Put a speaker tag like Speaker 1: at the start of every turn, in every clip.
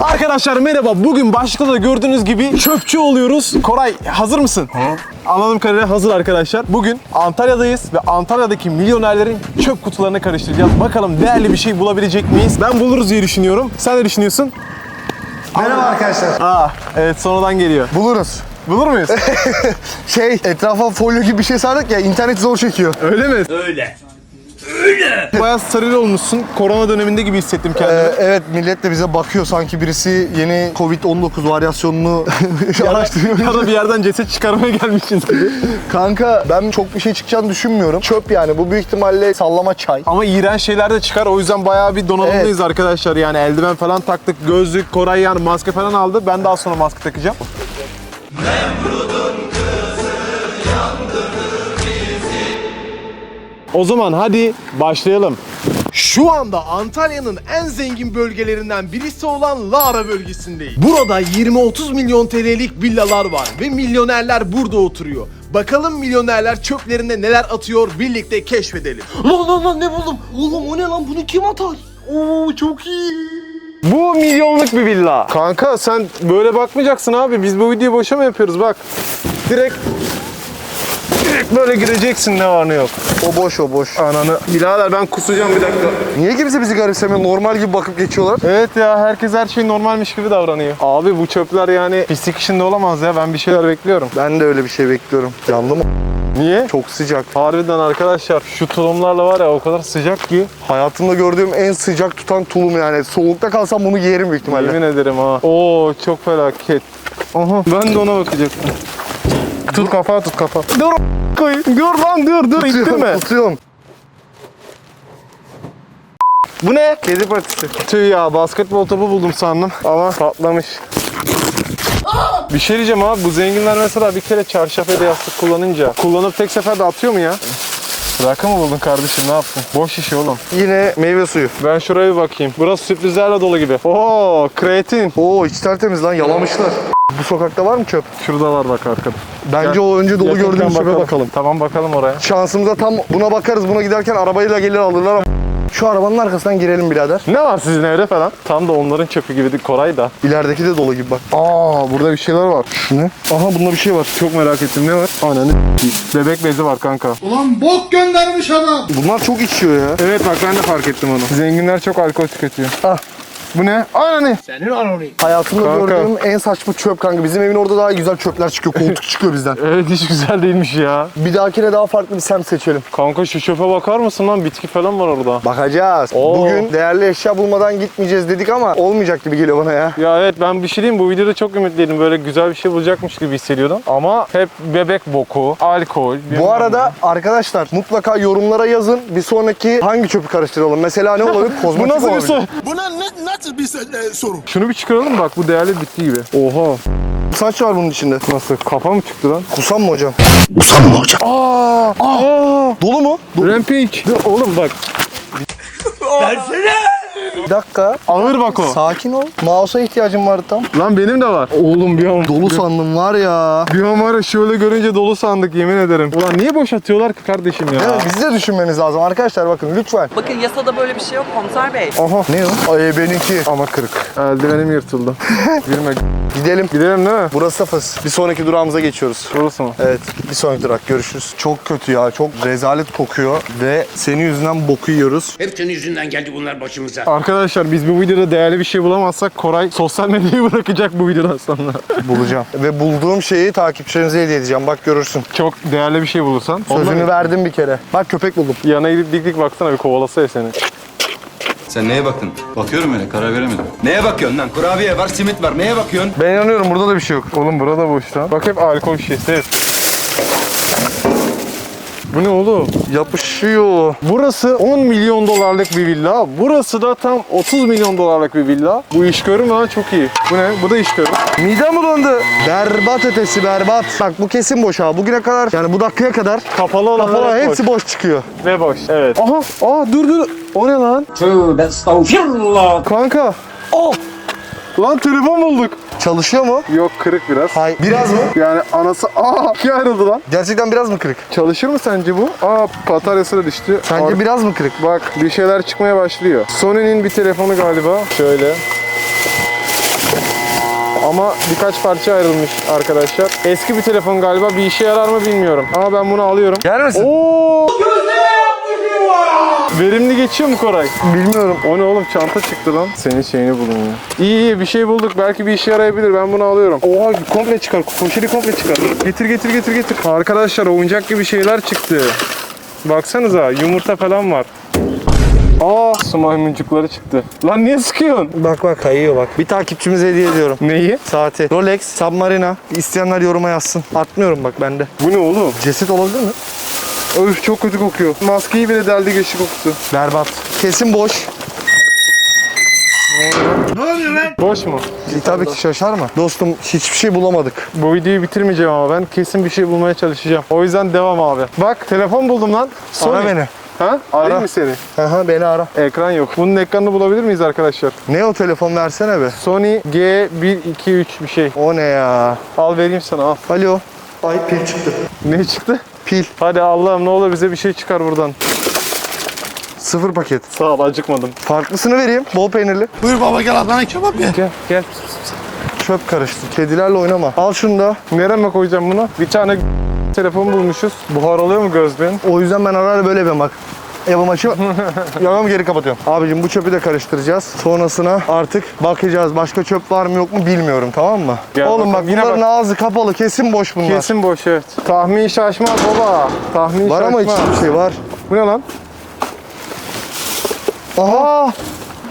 Speaker 1: Arkadaşlar merhaba. Bugün başlıkta da gördüğünüz gibi çöpçü oluyoruz. Koray hazır mısın? Anladığım kadarıyla hazır arkadaşlar. Bugün Antalya'dayız ve Antalya'daki milyonerlerin çöp kutularını karıştıracağız. Bakalım değerli bir şey bulabilecek miyiz? Ben buluruz diye düşünüyorum. Sen ne düşünüyorsun?
Speaker 2: Merhaba arkadaşlar.
Speaker 1: Aa, evet sonradan geliyor.
Speaker 2: Buluruz.
Speaker 1: Bulur muyuz?
Speaker 2: Şey etrafa folyo gibi bir şey sardık ya internet zor çekiyor.
Speaker 1: Öyle mi? Öyle. Öyle. Bayağı sarılı olmuşsun. Korona döneminde gibi hissettim kendimi.
Speaker 2: Ee, evet millet de bize bakıyor sanki birisi yeni Covid-19 varyasyonunu araştırıyor.
Speaker 1: ya da bir yerden ceset çıkarmaya gelmişsiniz gibi.
Speaker 2: Kanka ben çok bir şey çıkacağını düşünmüyorum. Çöp yani bu büyük ihtimalle sallama çay.
Speaker 1: Ama iğrenç şeyler de çıkar. O yüzden bayağı bir donanımlıyız arkadaşlar. Yani eldiven falan taktık. Gözlük, Koray yani maske falan aldı. Ben daha sonra maske takacağım. O zaman hadi başlayalım. Şu anda Antalya'nın en zengin bölgelerinden birisi olan Lara bölgesindeyiz. Burada 20-30 milyon TL'lik villalar var ve milyonerler burada oturuyor. Bakalım milyonerler çöplerinde neler atıyor birlikte keşfedelim.
Speaker 2: Lan lan lan ne buldum? Oğlum o ne lan bunu kim atar? Oo çok iyi.
Speaker 1: Bu milyonluk bir villa. Kanka sen böyle bakmayacaksın abi. Biz bu videoyu boşa mı yapıyoruz bak. Direkt direkt böyle gireceksin ne var ne yok.
Speaker 2: O boş o boş.
Speaker 1: Ananı. Birader ben kusacağım bir dakika.
Speaker 2: Niye kimse bizi garipsemiyor? Normal gibi bakıp geçiyorlar.
Speaker 1: Evet ya herkes her şey normalmiş gibi davranıyor. Abi bu çöpler yani pislik işinde olamaz ya. Ben bir şeyler bekliyorum.
Speaker 2: Ben de öyle bir şey bekliyorum. Yandı mı?
Speaker 1: Niye?
Speaker 2: Çok sıcak.
Speaker 1: Harbiden arkadaşlar şu tulumlarla var ya o kadar sıcak ki.
Speaker 2: Hayatımda gördüğüm en sıcak tutan tulum yani. Soğukta kalsam bunu giyerim büyük ihtimalle.
Speaker 1: Yemin ederim ha. Oo çok felaket. Aha ben de ona bakacaktım. Tut kafa tut kafa. Dur koy. Dur lan dur dur ittirme.
Speaker 2: Tutuyorum.
Speaker 1: Bu ne? Kedi patisi. Tüh ya basketbol topu buldum sandım ama patlamış. Bir şey diyeceğim abi bu zenginler mesela bir kere çarşaf ya da yastık kullanınca kullanıp tek seferde atıyor mu ya? Rakı mı buldun kardeşim ne yaptın? Boş şişe oğlum.
Speaker 2: Yine meyve suyu.
Speaker 1: Ben şuraya bir bakayım. Burası sürprizlerle dolu gibi. Oo kreatin.
Speaker 2: Oo iç tertemiz lan yalamışlar. Bu sokakta var mı çöp?
Speaker 1: Şurada var bak arkada.
Speaker 2: Bence
Speaker 1: Gel.
Speaker 2: o önce dolu
Speaker 1: Yakından
Speaker 2: gördüğümüz çöpe bakalım.
Speaker 1: Tamam bakalım oraya.
Speaker 2: Şansımıza tam buna bakarız. Buna giderken arabayla gelir alırlar ama. Şu arabanın arkasından girelim birader.
Speaker 1: Ne var sizin evde falan? Tam da onların çöpü gibiydi Koray da.
Speaker 2: İlerideki de dolu gibi bak.
Speaker 1: Aa burada bir şeyler var.
Speaker 2: Ne? Aha bunda bir şey var.
Speaker 1: Çok merak ettim ne var? Ananı Bebek bezi var kanka.
Speaker 3: Ulan bok göndermiş adam.
Speaker 2: Bunlar çok içiyor ya.
Speaker 1: Evet bak ben de fark ettim onu. Zenginler çok alkol tüketiyor.
Speaker 2: Ah.
Speaker 1: Bu ne? Ananı.
Speaker 2: Hayatımda
Speaker 1: Kanka.
Speaker 2: gördüğüm en saçma çöp kanka. Bizim evin orada daha güzel çöpler çıkıyor. Koltuk çıkıyor bizden.
Speaker 1: Evet hiç güzel değilmiş ya.
Speaker 2: Bir dahakine daha farklı bir semt seçelim.
Speaker 1: Kanka şu çöpe bakar mısın lan? Bitki falan var orada.
Speaker 2: Bakacağız.
Speaker 1: Oo.
Speaker 2: Bugün değerli eşya bulmadan gitmeyeceğiz dedik ama olmayacak gibi geliyor bana ya.
Speaker 1: Ya evet ben bir şey diyeyim bu videoda çok ümitliydim. Böyle güzel bir şey bulacakmış gibi hissediyordum. Ama hep bebek boku, alkol.
Speaker 2: Bu arada arkadaşlar mutlaka yorumlara yazın. Bir sonraki hangi çöpü karıştıralım? Mesela ne olabilir?
Speaker 1: ne.
Speaker 2: Kozmetik
Speaker 1: Bu nasıl bir
Speaker 2: olabilir.
Speaker 1: soru?
Speaker 3: Buna ne, nasıl bir e, soru?
Speaker 1: Şunu bir çıkaralım bak bu değerli bitki gibi. Oha.
Speaker 2: Saç var bunun içinde.
Speaker 1: Nasıl? Kafa mı çıktı lan?
Speaker 2: Kusam mı hocam?
Speaker 1: Aa! Aa!
Speaker 2: Dolu mu?
Speaker 1: Rampage. Dur oğlum bak.
Speaker 2: Bir dakika.
Speaker 1: Ağır bak o.
Speaker 2: Sakin ol. Mouse'a ihtiyacım vardı tam.
Speaker 1: Lan benim de var. Oğlum bir an
Speaker 2: Dolu sandım var ya.
Speaker 1: Bir an var ya şöyle görünce dolu sandık yemin ederim. Ulan niye boş atıyorlar ki kardeşim ya?
Speaker 2: Evet, bizi de düşünmeniz lazım arkadaşlar bakın lütfen.
Speaker 4: Bakın yasada böyle bir şey yok komiser bey.
Speaker 1: Aha.
Speaker 2: Ne o? Ay benimki.
Speaker 1: Ama kırık. Eldivenim yırtıldı. Girme.
Speaker 2: Gidelim.
Speaker 1: Gidelim değil mi?
Speaker 2: Burası Fas. Bir sonraki durağımıza geçiyoruz.
Speaker 1: Burası mı?
Speaker 2: Evet bir sonraki durak görüşürüz. Çok kötü ya çok rezalet kokuyor ve senin yüzünden boku yiyoruz.
Speaker 5: Hep senin yüzünden geldi bunlar başımıza.
Speaker 1: Arkadaşlar biz bu videoda değerli bir şey bulamazsak Koray sosyal medyayı bırakacak bu videodan sonra.
Speaker 2: Bulacağım. ve bulduğum şeyi takipçilerinize hediye edeceğim bak görürsün.
Speaker 1: Çok değerli bir şey bulursan.
Speaker 2: Sözünü
Speaker 1: ondan
Speaker 2: verdim bir kere. Bak köpek buldum.
Speaker 1: Yana gidip dik dik baksana bir kovalasa ya seni.
Speaker 6: Sen neye baktın? Bakıyorum öyle karar veremedim. Neye bakıyorsun lan? Kurabiye var, simit var. Neye bakıyorsun?
Speaker 1: Ben inanıyorum burada da bir şey yok. Oğlum burada boş lan. Bak hep alkol şişesi. Evet. Bu ne oğlum?
Speaker 2: Yapışıyor.
Speaker 1: Burası 10 milyon dolarlık bir villa. Burası da tam 30 milyon dolarlık bir villa. Bu iş görür mü lan? Çok iyi. Bu ne? Bu da iş görür.
Speaker 2: Midem bulandı. Berbat ötesi berbat. Bak bu kesin boş ha. Bugüne kadar yani bu dakikaya kadar
Speaker 1: Kapalı olan
Speaker 2: kafalar hepsi boş çıkıyor.
Speaker 1: Ve boş. Evet. Aha. Aa dur dur. O ne lan?
Speaker 5: Tövbe estağfirullah.
Speaker 1: Kanka.
Speaker 2: Oh!
Speaker 1: Lan telefon bulduk.
Speaker 2: Çalışıyor mu?
Speaker 1: Yok kırık biraz.
Speaker 2: Hay. Biraz mı?
Speaker 1: Yani anası aa ikiye ayrıldı lan.
Speaker 2: Gerçekten biraz mı kırık?
Speaker 1: Çalışır mı sence bu? Aa bataryası da düştü.
Speaker 2: Sence
Speaker 1: Ar-
Speaker 2: biraz mı kırık?
Speaker 1: Bak bir şeyler çıkmaya başlıyor. Sony'nin bir telefonu galiba. Şöyle. Ama birkaç parça ayrılmış arkadaşlar. Eski bir telefon galiba bir işe yarar mı bilmiyorum. Ama ben bunu alıyorum.
Speaker 2: Yer misin?
Speaker 1: Oo! Verimli geçiyor mu Koray?
Speaker 2: Bilmiyorum.
Speaker 1: O ne oğlum çanta çıktı lan. Senin şeyini bulun ya. İyi iyi bir şey bulduk. Belki bir işe yarayabilir. Ben bunu alıyorum. Oha komple çıkar. Poşeti komple çıkar. Getir getir getir getir. Arkadaşlar oyuncak gibi şeyler çıktı. Baksanıza yumurta falan var. Aa su maymuncukları çıktı. Lan niye sıkıyorsun?
Speaker 2: Bak bak kayıyor bak. Bir takipçimize hediye ediyorum.
Speaker 1: Neyi?
Speaker 2: Saati. Rolex, Submarina. İsteyenler yoruma yazsın. Atmıyorum bak bende.
Speaker 1: Bu ne oğlum?
Speaker 2: Ceset olabilir mi?
Speaker 1: Öf çok kötü kokuyor. Maskeyi bile deldi geçti kokusu.
Speaker 2: Berbat. Kesin boş.
Speaker 1: Boş mu?
Speaker 2: E, tabii ki şaşar mı? Dostum hiçbir şey bulamadık.
Speaker 1: Bu videoyu bitirmeyeceğim ama ben kesin bir şey bulmaya çalışacağım. O yüzden devam abi. Bak telefon buldum lan. Sony.
Speaker 2: Ara beni.
Speaker 1: Ha? Arayayım
Speaker 2: Ara.
Speaker 1: mı seni?
Speaker 2: Aha beni ara.
Speaker 1: Ekran yok. Bunun ekranını bulabilir miyiz arkadaşlar?
Speaker 2: Ne o telefon versene be.
Speaker 1: Sony G123 bir şey.
Speaker 2: O ne ya?
Speaker 1: Al vereyim sana al.
Speaker 2: Alo. Ay pil çıktı.
Speaker 1: Ne çıktı?
Speaker 2: Pil.
Speaker 1: Hadi Allah'ım ne olur bize bir şey çıkar buradan.
Speaker 2: Sıfır paket.
Speaker 1: Sağ ol acıkmadım.
Speaker 2: Farklısını vereyim. Bol peynirli.
Speaker 3: Buyur baba gel Adana kebap ye.
Speaker 1: Gel gel.
Speaker 2: Çöp karıştı. Kedilerle oynama. Al şunu da.
Speaker 1: Nereme koyacağım bunu? Bir tane telefon bulmuşuz. Buhar oluyor mu gözlüğün?
Speaker 2: O yüzden ben ara ara böyle yapıyorum bak. Yapım açı. Yapım geri kapatıyorum. Abicim bu çöpü de karıştıracağız. Sonrasına artık bakacağız. Başka çöp var mı yok mu bilmiyorum tamam mı?
Speaker 1: Gel
Speaker 2: Oğlum bak
Speaker 1: bakalım. Yine
Speaker 2: bunların ağzı kapalı. Kesin boş bunlar.
Speaker 1: Kesin boş evet. Tahmin şaşmaz baba. Tahmin
Speaker 2: Var ama
Speaker 1: şaşmaz.
Speaker 2: içinde bir şey var.
Speaker 1: Bu ne lan?
Speaker 2: Aha.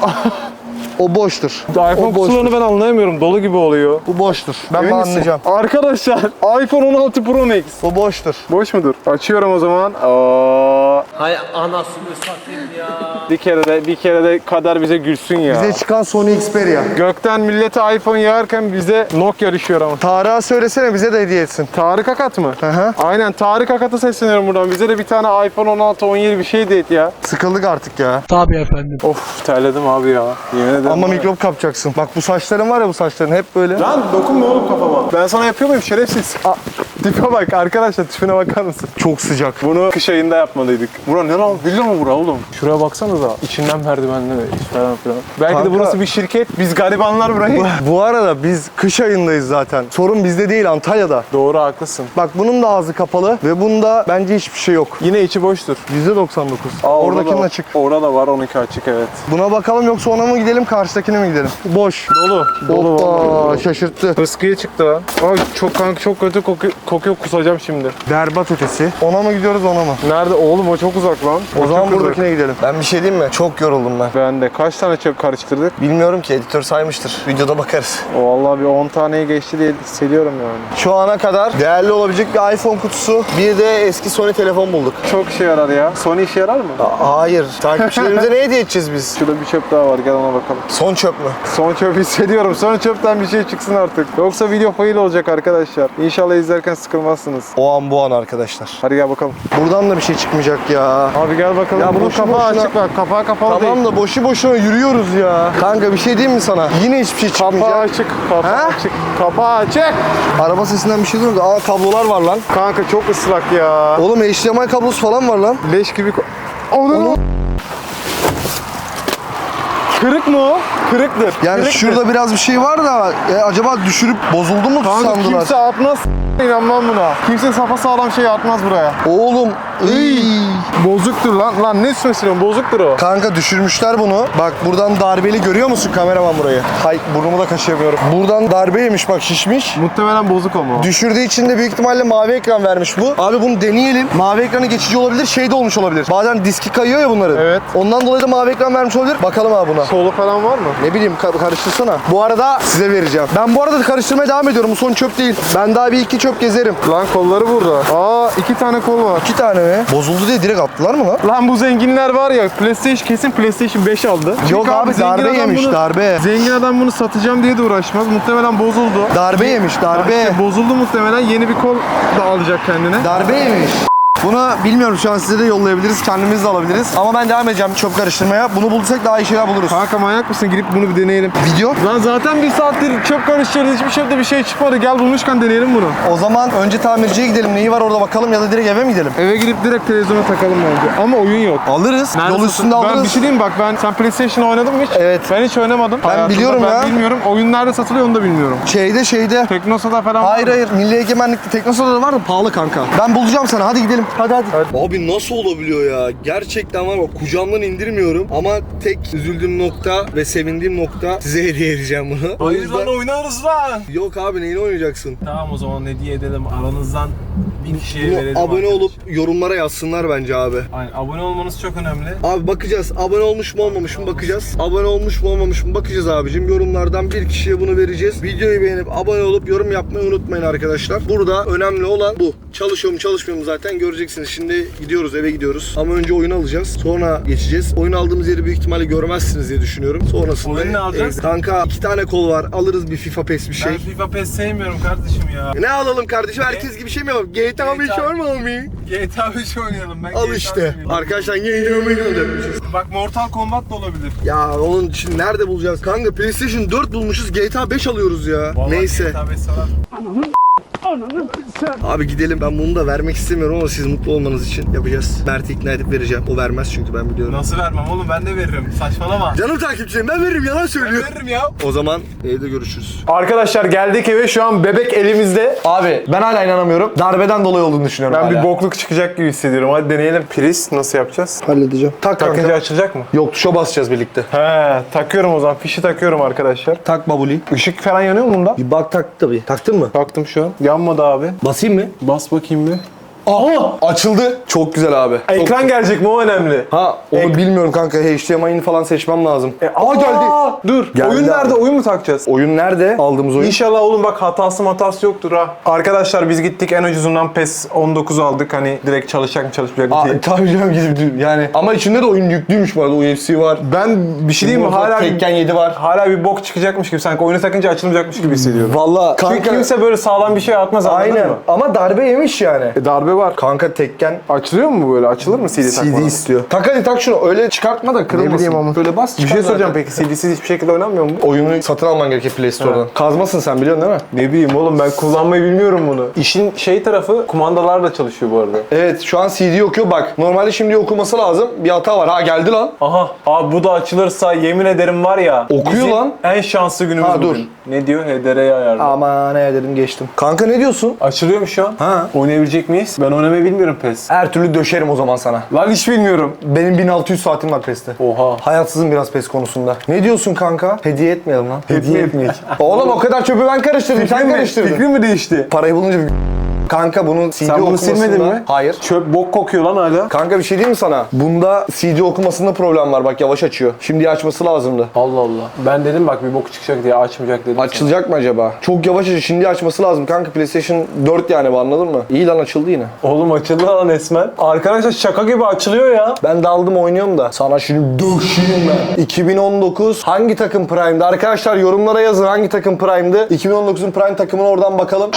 Speaker 2: o boştur.
Speaker 1: iPhone
Speaker 2: o boştur.
Speaker 1: kutularını ben anlayamıyorum. Dolu gibi oluyor.
Speaker 2: Bu boştur. Ben
Speaker 1: Emin
Speaker 2: bunu
Speaker 1: misin?
Speaker 2: anlayacağım.
Speaker 1: Arkadaşlar iPhone 16 Pro Max.
Speaker 2: Bu boştur.
Speaker 1: Boş mudur? Açıyorum o zaman. Aa. Hay anasını satayım ya. Bir kere de bir kere de kader bize gülsün ya.
Speaker 2: Bize çıkan Sony Xperia.
Speaker 1: Gökten millete iPhone yağarken bize Nokia düşüyor ama.
Speaker 2: Tarık'a söylesene bize de hediye etsin.
Speaker 1: Tarık Akat mı?
Speaker 2: Hı hı.
Speaker 1: Aynen Tarık Akat'a sesleniyorum buradan. Bize de bir tane iPhone 16, 17 bir şey de et ya.
Speaker 2: Sıkıldık artık ya.
Speaker 1: Of terledim abi ya. Yemin ederim.
Speaker 2: Ama
Speaker 1: var ya.
Speaker 2: mikrop kapacaksın. Bak bu saçların var ya bu saçların hep böyle.
Speaker 1: Lan dokunma oğlum kafama. Ben sana yapıyor muyum şerefsiz? Aa, tipe bak arkadaşlar tipine bakar mısın?
Speaker 2: Çok sıcak.
Speaker 1: Bunu kış ayında yapmalıydık. Bura ne lan? Villa mı bura oğlum? Şuraya baksanıza. İçinden merdivenli falan filan. Belki
Speaker 2: Kanka-
Speaker 1: de burası bir şirket. Biz garibanlar burayı.
Speaker 2: Bu arada biz kış ayındayız zaten. Sorun bizde değil Antalya'da.
Speaker 1: Doğru haklısın.
Speaker 2: Bak bunun da ağzı kapalı ve bunda bence hiçbir şey yok.
Speaker 1: Yine içi boştur.
Speaker 2: %99.
Speaker 1: Aa, orada
Speaker 2: Oradakinin
Speaker 1: da,
Speaker 2: açık.
Speaker 1: Orada da var 12 açık evet.
Speaker 2: Buna bakalım yoksa ona mı gidelim karşıdakine mi gidelim? Boş.
Speaker 1: Dolu. Dolu.
Speaker 2: Hoppa şaşırttı.
Speaker 1: Fıskıya çıktı lan. Ay çok kanka çok kötü kokuyor, kokuyor kusacağım şimdi.
Speaker 2: Berbat ötesi. Ona mı gidiyoruz ona mı?
Speaker 1: Nerede oğlum o çok uzak lan.
Speaker 2: O zaman
Speaker 1: çok uzak.
Speaker 2: buradakine gidelim. Ben bir şey diyeyim mi? Çok yoruldum ben.
Speaker 1: Ben de kaç tane çöp karıştırdık?
Speaker 2: Bilmiyorum ki editör saymıştır. Videoda bakarız.
Speaker 1: O vallahi bir 10 taneyi geçti diye hissediyorum yani.
Speaker 2: Şu ana kadar değerli olabilecek bir iPhone kutusu, bir de eski Sony telefon bulduk.
Speaker 1: Çok işe yarar ya. Sony işe yarar mı?
Speaker 2: Aa, hayır. Takipçilerimize ne hediye edeceğiz biz?
Speaker 1: Şurada bir çöp daha var gel ona bakalım.
Speaker 2: Son çöp mü?
Speaker 1: Son çöp hissediyorum. Son çöpten bir şey çıksın artık. Yoksa video fail olacak arkadaşlar. İnşallah izlerken sıkılmazsınız.
Speaker 2: O an bu an arkadaşlar.
Speaker 1: Hadi gel bakalım.
Speaker 2: Buradan da bir şey çıkmayacak ya.
Speaker 1: Abi gel bakalım.
Speaker 2: Ya
Speaker 1: Bunun kapağı
Speaker 2: boşuna-
Speaker 1: açık bak. Kapağı kapalı
Speaker 2: Tamam
Speaker 1: değil.
Speaker 2: da boşu boşuna yürüyoruz ya. Kanka bir şey diyeyim mi sana? Yine hiçbir şey
Speaker 1: Kapağı
Speaker 2: çıkmayacak.
Speaker 1: açık. Kapağı
Speaker 2: Ha?
Speaker 1: açık. Kapağı açık.
Speaker 2: Araba sesinden bir şey duymuyorum. Aa kablolar var lan.
Speaker 1: Kanka çok ıslak ya.
Speaker 2: Oğlum HDMI kablosu falan var lan.
Speaker 1: Leş gibi... ko- Onu... Kırık mı o? Kırıktır.
Speaker 2: Yani
Speaker 1: Kırıktır.
Speaker 2: şurada biraz bir şey var da e, acaba düşürüp bozuldu mu
Speaker 1: Kanka
Speaker 2: sandılar?
Speaker 1: kimse atmaz inanmam buna. Kimse safa sağlam şey atmaz buraya.
Speaker 2: Oğlum iy.
Speaker 1: Bozuktur lan. Lan ne söylüyorsun? Bozuktur o.
Speaker 2: Kanka düşürmüşler bunu. Bak buradan darbeli görüyor musun kameraman burayı? Hay burnumu da kaşıyamıyorum. Buradan darbe yemiş bak şişmiş.
Speaker 1: Muhtemelen bozuk ama.
Speaker 2: Düşürdüğü için de büyük ihtimalle mavi ekran vermiş bu. Abi bunu deneyelim. Mavi ekranı geçici olabilir, şey de olmuş olabilir. Bazen diski kayıyor ya bunların.
Speaker 1: Evet.
Speaker 2: Ondan dolayı da mavi ekran vermiş olabilir. Bakalım abi buna.
Speaker 1: Solu falan var mı?
Speaker 2: Ne bileyim ka- karıştırsana. Bu arada size vereceğim. Ben bu arada da karıştırmaya devam ediyorum. Bu son çöp değil. Ben daha bir iki çöp gezerim.
Speaker 1: Lan kolları burada. Aa iki tane kol var.
Speaker 2: İki tane mi? Bozuldu diye direkt attılar mı lan?
Speaker 1: Lan bu zenginler var ya PlayStation kesin PlayStation 5 aldı.
Speaker 2: Yok abi,
Speaker 1: zengin
Speaker 2: darbe yemiş,
Speaker 1: bunu-
Speaker 2: darbe.
Speaker 1: Zengin adam bunu satacağım diye de uğraşmaz. Muhtemelen bozuldu.
Speaker 2: Darbe yemiş, darbe.
Speaker 1: İşte bozuldu muhtemelen yeni bir kol da alacak kendine.
Speaker 2: Darbe yemiş. Bunu bilmiyorum şu an size de yollayabiliriz. Kendimiz de alabiliriz. Ama ben devam edeceğim çöp karıştırmaya. Bunu bulursak daha iyi şeyler buluruz.
Speaker 1: Kanka manyak mısın? Gidip bunu bir deneyelim.
Speaker 2: Video.
Speaker 1: Lan zaten bir saattir çöp karıştırıyoruz. Hiçbir şeyde bir şey çıkmadı. Gel bulmuşken deneyelim bunu.
Speaker 2: O zaman önce tamirciye gidelim. Neyi var orada bakalım ya da direkt eve mi gidelim?
Speaker 1: Eve gidip direkt televizyona takalım bence. Ama oyun yok.
Speaker 2: Alırız.
Speaker 1: Nerede
Speaker 2: Yol üstünde
Speaker 1: satıl- Ben
Speaker 2: alırız.
Speaker 1: bir şey diyeyim bak ben sen PlayStation oynadın mı hiç?
Speaker 2: Evet.
Speaker 1: Ben hiç oynamadım. Hayatımda
Speaker 2: biliyorum
Speaker 1: ben
Speaker 2: ya.
Speaker 1: bilmiyorum. Oyun nerede satılıyor onu da bilmiyorum.
Speaker 2: Şeyde şeyde.
Speaker 1: Teknosa'da falan var
Speaker 2: Hayır
Speaker 1: mı?
Speaker 2: hayır Milli Egemenlik'te Teknosa'da da var da pahalı kanka. Ben bulacağım sana hadi gidelim. Hadi hadi.
Speaker 7: Abi nasıl olabiliyor ya? Gerçekten var bak kucağımdan indirmiyorum ama tek üzüldüğüm nokta ve sevindiğim nokta size hediye edeceğim bunu. O yüzden...
Speaker 1: oynarız lan.
Speaker 7: Yok abi neyini oynayacaksın?
Speaker 1: Tamam o zaman hediye edelim. Aranızdan bin kişiye
Speaker 7: Bunu
Speaker 1: verelim.
Speaker 7: abone
Speaker 1: arkadaşlar.
Speaker 7: olup yorumlara yazsınlar bence abi.
Speaker 1: Aynen abone olmanız çok önemli.
Speaker 7: Abi bakacağız. Abone olmuş mu olmamış mı bakacağız. Abone olmuş mu olmamış mı bakacağız abicim. Yorumlardan bir kişiye bunu vereceğiz. Videoyu beğenip abone olup yorum yapmayı unutmayın arkadaşlar. Burada önemli olan bu. Çalışıyor mu çalışmıyor mu zaten göreceksiniz. Şimdi gidiyoruz eve gidiyoruz. Ama önce oyun alacağız. Sonra geçeceğiz. Oyun aldığımız yeri büyük ihtimalle görmezsiniz diye düşünüyorum. Sonrasında
Speaker 1: Oyun ne alacağız?
Speaker 7: evde- Kanka iki tane kol var. Alırız bir FIFA PES bir şey.
Speaker 1: Ben FIFA PES sevmiyorum kardeşim ya.
Speaker 7: Ne alalım kardeşim? Herkes gibi şey mi yapalım? GTA 5 var mı abi?
Speaker 1: GTA 5 oynayalım. Ben
Speaker 7: Al
Speaker 1: GTA
Speaker 7: işte.
Speaker 1: seviyorum.
Speaker 7: Arkadaşlar GTA 5 oynayacakmışız.
Speaker 1: Bak Mortal Kombat da olabilir.
Speaker 7: Ya onun için nerede bulacağız? Kanka PlayStation 4 bulmuşuz GTA 5 alıyoruz ya.
Speaker 1: Vallahi
Speaker 7: Neyse.
Speaker 1: GTA 5 sarar.
Speaker 7: Abi gidelim ben bunu da vermek istemiyorum ama siz mutlu olmanız için yapacağız. Mert'i ikna edip vereceğim. O vermez çünkü ben biliyorum.
Speaker 1: Nasıl vermem oğlum ben de veririm. Saçmalama.
Speaker 7: Canım takipçilerim ben veririm yalan
Speaker 1: Ben
Speaker 7: söylüyor.
Speaker 1: veririm ya.
Speaker 7: O zaman evde görüşürüz.
Speaker 1: Arkadaşlar geldik eve şu an bebek elimizde.
Speaker 2: Abi ben hala inanamıyorum. Darbeden dolayı olduğunu düşünüyorum
Speaker 1: Ben
Speaker 2: hala.
Speaker 1: bir bokluk çıkacak gibi hissediyorum. Hadi deneyelim. Priz nasıl yapacağız?
Speaker 2: halledeceğim. Tak kanka.
Speaker 1: Takınca açılacak mı?
Speaker 2: Yok tuşa basacağız birlikte.
Speaker 1: He, takıyorum o zaman. Fişi takıyorum arkadaşlar.
Speaker 2: Tak babuli.
Speaker 1: Işık falan yanıyor mu bunda?
Speaker 2: Bir bak tak tabii. Taktın mı?
Speaker 1: Baktım şu an. Yanmadı abi.
Speaker 2: Basayım mı?
Speaker 1: Bas bakayım bir.
Speaker 2: Aa açıldı. Çok güzel abi. Çok-
Speaker 1: Ekran gelecek mi o önemli.
Speaker 2: Ha onu bilmiyorum kanka. HDMI'ni falan seçmem lazım.
Speaker 1: E,
Speaker 2: aa geldi.
Speaker 1: Dur.
Speaker 2: Geldi
Speaker 1: oyun
Speaker 2: abi.
Speaker 1: nerede? Oyun mu takacağız?
Speaker 2: Oyun nerede? Aldığımız oyun.
Speaker 1: İnşallah oğlum bak hatası matası yoktur ha. Arkadaşlar biz gittik en ucuzundan PES 19 aldık. Hani direkt çalışacak mı çalışmayacak mı
Speaker 2: Aa,
Speaker 1: diye.
Speaker 2: tabii canım gidip yani. Ama içinde de oyun yüklüymüş bu arada. UFC var.
Speaker 1: Ben bir şey diyeyim mi? Hala
Speaker 2: Tekken 7 var.
Speaker 1: hala bir bok çıkacakmış gibi sanki oyunu takınca açılmayacakmış gibi hissediyorum.
Speaker 2: Valla
Speaker 1: Çünkü
Speaker 2: kanka.
Speaker 1: kimse böyle sağlam bir şey atmaz anladın
Speaker 2: Aynen.
Speaker 1: mı?
Speaker 2: Ama darbe yemiş yani.
Speaker 1: E, darbe var.
Speaker 2: Kanka Tekken
Speaker 1: Açılıyor mu böyle? Açılır mı CD
Speaker 2: CD
Speaker 1: takmadan?
Speaker 2: istiyor. Tak hadi tak şunu. Öyle çıkartma da kırılmasın.
Speaker 1: bileyim ama.
Speaker 2: Böyle bas
Speaker 1: Bir şey soracağım peki CD'siz hiçbir şekilde oynanmıyor mu?
Speaker 2: Oyunu satın alman gerekiyor Play Store'dan. Kazmasın sen biliyorsun değil mi?
Speaker 1: Ne bileyim oğlum ben kullanmayı bilmiyorum bunu. İşin şey tarafı kumandalarla çalışıyor bu arada.
Speaker 2: Evet şu an CD okuyor bak. Normalde şimdi okuması lazım. Bir hata var. Ha geldi lan.
Speaker 1: Aha abi bu da açılırsa yemin ederim var ya.
Speaker 2: Okuyor
Speaker 1: bizim
Speaker 2: lan.
Speaker 1: En şanslı günümüz
Speaker 2: Ha, dur.
Speaker 1: bugün. Ne diyor? HDR'ye ayarlı.
Speaker 2: Ama ne dedim geçtim. Kanka ne diyorsun?
Speaker 1: Açılıyor mu şu an?
Speaker 2: Ha.
Speaker 1: Oynayabilecek miyiz? Ben oynamayı bilmiyorum PES.
Speaker 2: Her türlü döşerim o zaman sana.
Speaker 1: Lan hiç bilmiyorum.
Speaker 2: Benim 1600 saatim var PES'te.
Speaker 1: Oha.
Speaker 2: Hayatsızım biraz PES konusunda. Ne diyorsun kanka? Hediye etmeyelim lan. Hediye
Speaker 1: etmeyelim.
Speaker 2: Oğlum o kadar çöpü ben karıştırdım. sen karıştırdın.
Speaker 1: Fikrin mi değişti?
Speaker 2: Parayı bulunca bir- Kanka bunun CD
Speaker 1: Sen bunu
Speaker 2: okumasında...
Speaker 1: silmedin mi?
Speaker 2: Hayır.
Speaker 1: Çöp bok kokuyor lan hala.
Speaker 2: Kanka bir şey diyeyim mi sana? Bunda CD okumasında problem var. Bak yavaş açıyor. Şimdi açması lazımdı.
Speaker 1: Allah Allah. Ben dedim bak bir bok çıkacak diye açmayacak dedim.
Speaker 2: Açılacak mı acaba? Çok yavaş açıyor. Şimdi açması lazım kanka. PlayStation 4 yani bu anladın mı? İyi lan açıldı yine.
Speaker 1: Oğlum açıldı lan resmen. Arkadaşlar şaka gibi açılıyor ya.
Speaker 2: Ben de aldım oynuyorum da. Sana şimdi döşeyim ben. 2019 hangi takım Prime'dı? Arkadaşlar yorumlara yazın hangi takım Prime'dı? 2019'un Prime takımına oradan bakalım.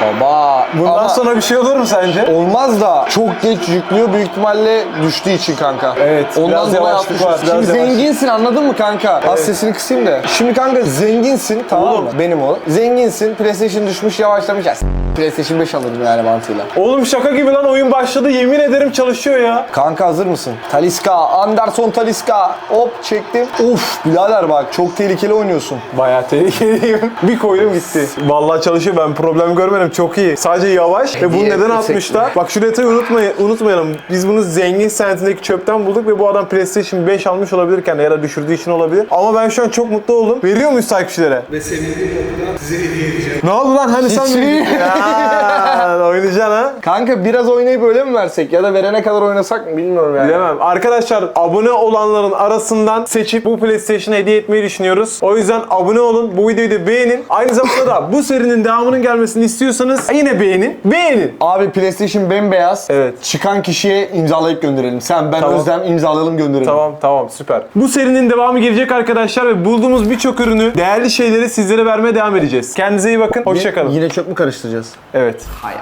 Speaker 2: Baba.
Speaker 1: Bundan
Speaker 2: ama
Speaker 1: sonra bir şey olur mu sence?
Speaker 2: olmaz da çok geç yüklüyor büyük ihtimalle düştüğü için kanka.
Speaker 1: Evet,
Speaker 2: Ondan
Speaker 1: biraz
Speaker 2: dolayı
Speaker 1: yavaşlık var, biraz
Speaker 2: Şimdi
Speaker 1: yavaşlık.
Speaker 2: zenginsin anladın mı kanka? Az sesini kısayım da. Şimdi kanka zenginsin tamam
Speaker 1: Oğlum.
Speaker 2: mı? Benim o. Zenginsin. PlayStation düşmüş yavaşlamış. Ya, PlayStation 5 alırım yani mantığıyla.
Speaker 1: Oğlum şaka gibi lan oyun başladı yemin ederim çalışıyor ya.
Speaker 2: Kanka hazır mısın? Taliska, Anderson Taliska. Hop çektim. Uf birader bak çok tehlikeli oynuyorsun.
Speaker 1: Bayağı tehlikeliyim. bir koydum gitti. Vallahi çalışıyor ben problem görmedim çok iyi. Sadece yavaş ve bunu
Speaker 2: Hediye
Speaker 1: neden atmışlar? Bak şu detayı unutmayın, unutmayalım. Biz bunu zengin sentindeki çöpten bulduk ve bu adam PlayStation 5 almış olabilirken ya da düşürdüğü için olabilir. Ama ben şu an çok mutlu oldum. Veriyor muyuz takipçilere? Ve sevindiğim nokta size hediye edeceğim. Ne oldu lan hani sen
Speaker 2: Hiç
Speaker 1: mi?
Speaker 2: değil.
Speaker 1: Ya, oynayacaksın ha?
Speaker 2: Kanka biraz oynayıp öyle mi versek ya da verene kadar oynasak mı bilmiyorum yani.
Speaker 1: Bilemem. Arkadaşlar abone olanların arasından seçip bu PlayStation hediye etmeyi düşünüyoruz. O yüzden abone olun. Bu videoyu da beğenin. Aynı zamanda da bu serinin devamının gelmesini istiyorsanız yine beğenin. Beğenin.
Speaker 2: Abi PlayStation bembeyaz.
Speaker 1: Evet.
Speaker 2: Çıkan kişiye imzalayıp gönderelim. Sen ben
Speaker 1: Tamam.
Speaker 2: Özlem imzalayalım gönderelim.
Speaker 1: Tamam tamam süper. Bu serinin devamı gelecek arkadaşlar ve bulduğumuz birçok ürünü, değerli şeyleri sizlere vermeye devam edeceğiz. Kendinize iyi bakın. Hoşçakalın.
Speaker 2: Yine çöp mü karıştıracağız?
Speaker 1: Evet.
Speaker 2: Hayır.